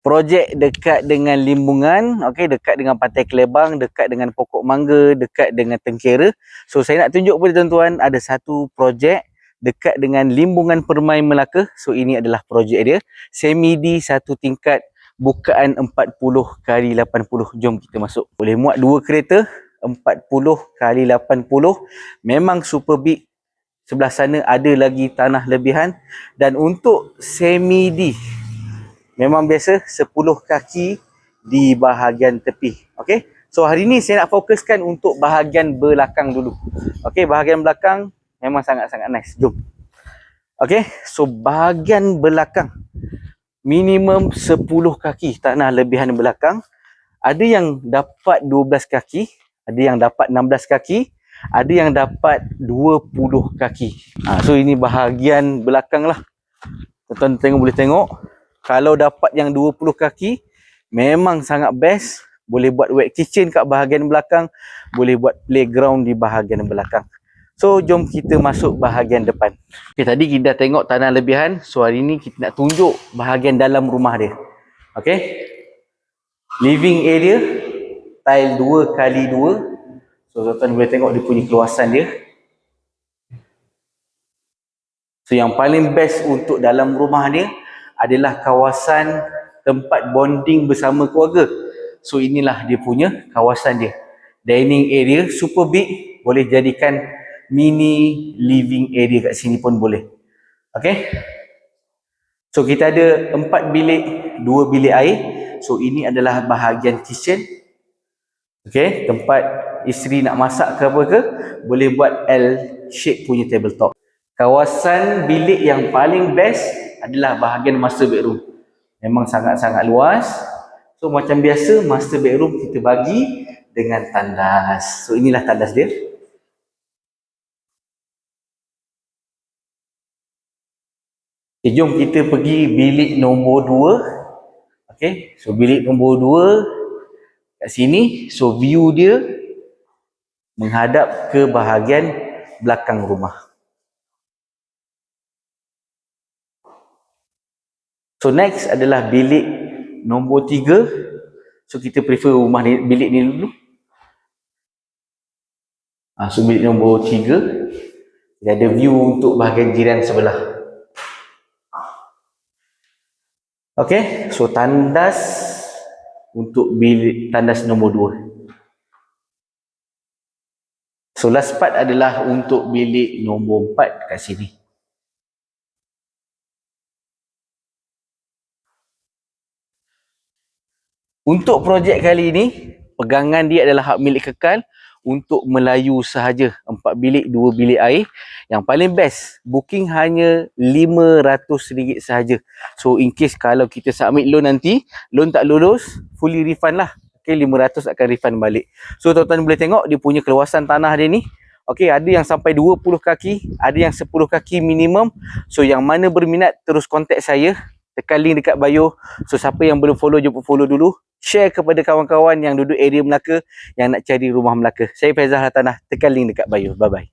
projek dekat dengan limbungan, okey, dekat dengan Pantai Kelebang, dekat dengan pokok mangga, dekat dengan Tengkera. So saya nak tunjuk kepada tuan-tuan ada satu projek dekat dengan limbungan Permai Melaka. So ini adalah projek dia. Semi D satu tingkat bukaan 40 kali 80. Jom kita masuk. Boleh muat dua kereta 40 kali 80. Memang super big. Sebelah sana ada lagi tanah lebihan dan untuk semi D memang biasa 10 kaki di bahagian tepi. Okey. So hari ni saya nak fokuskan untuk bahagian belakang dulu. Okey, bahagian belakang memang sangat-sangat nice. Jom. Okey, so bahagian belakang minimum 10 kaki tanah lebihan belakang. Ada yang dapat 12 kaki, ada yang dapat 16 kaki, ada yang dapat 20 kaki. Ha, so ini bahagian belakang lah. Tuan-tuan tengok boleh tengok kalau dapat yang 20 kaki memang sangat best. Boleh buat wet kitchen kat bahagian belakang boleh buat playground di bahagian belakang. So jom kita masuk bahagian depan. Okay, tadi kita dah tengok tanah lebihan. So hari ni kita nak tunjuk bahagian dalam rumah dia. Okay living area tile 2 kali 2 so tuan-tuan boleh tengok dia punya keluasan dia. So yang paling best untuk dalam rumah dia adalah kawasan tempat bonding bersama keluarga. So inilah dia punya kawasan dia. Dining area super big, boleh jadikan mini living area kat sini pun boleh. Okay. So kita ada empat bilik, dua bilik air. So ini adalah bahagian kitchen. Okay, tempat isteri nak masak ke apa ke, boleh buat L shape punya tabletop. Kawasan bilik yang paling best adalah bahagian master bedroom. Memang sangat-sangat luas. So macam biasa master bedroom kita bagi dengan tandas. So inilah tandas dia. Okay, jom kita pergi bilik nombor 2. Okay, so bilik nombor 2 kat sini. So view dia menghadap ke bahagian belakang rumah. So next adalah bilik nombor tiga. So kita prefer rumah ni, bilik ni dulu. Ha, so bilik nombor tiga. Dia ada view untuk bahagian jiran sebelah. Okay, so tandas untuk bilik tandas nombor dua. So last part adalah untuk bilik nombor empat kat sini. Untuk projek kali ini, pegangan dia adalah hak milik kekal untuk Melayu sahaja. Empat bilik, dua bilik air. Yang paling best, booking hanya RM500 sahaja. So in case kalau kita submit loan nanti, loan tak lulus, fully refund lah. Okay, RM500 akan refund balik. So tuan-tuan boleh tengok dia punya keluasan tanah dia ni. Okay, ada yang sampai 20 kaki, ada yang 10 kaki minimum. So yang mana berminat terus kontak saya. Tekan link dekat bio. So siapa yang belum follow, jom follow dulu share kepada kawan-kawan yang duduk area Melaka yang nak cari rumah Melaka. Saya Faizal Hatanah. Tekan link dekat bio. Bye-bye.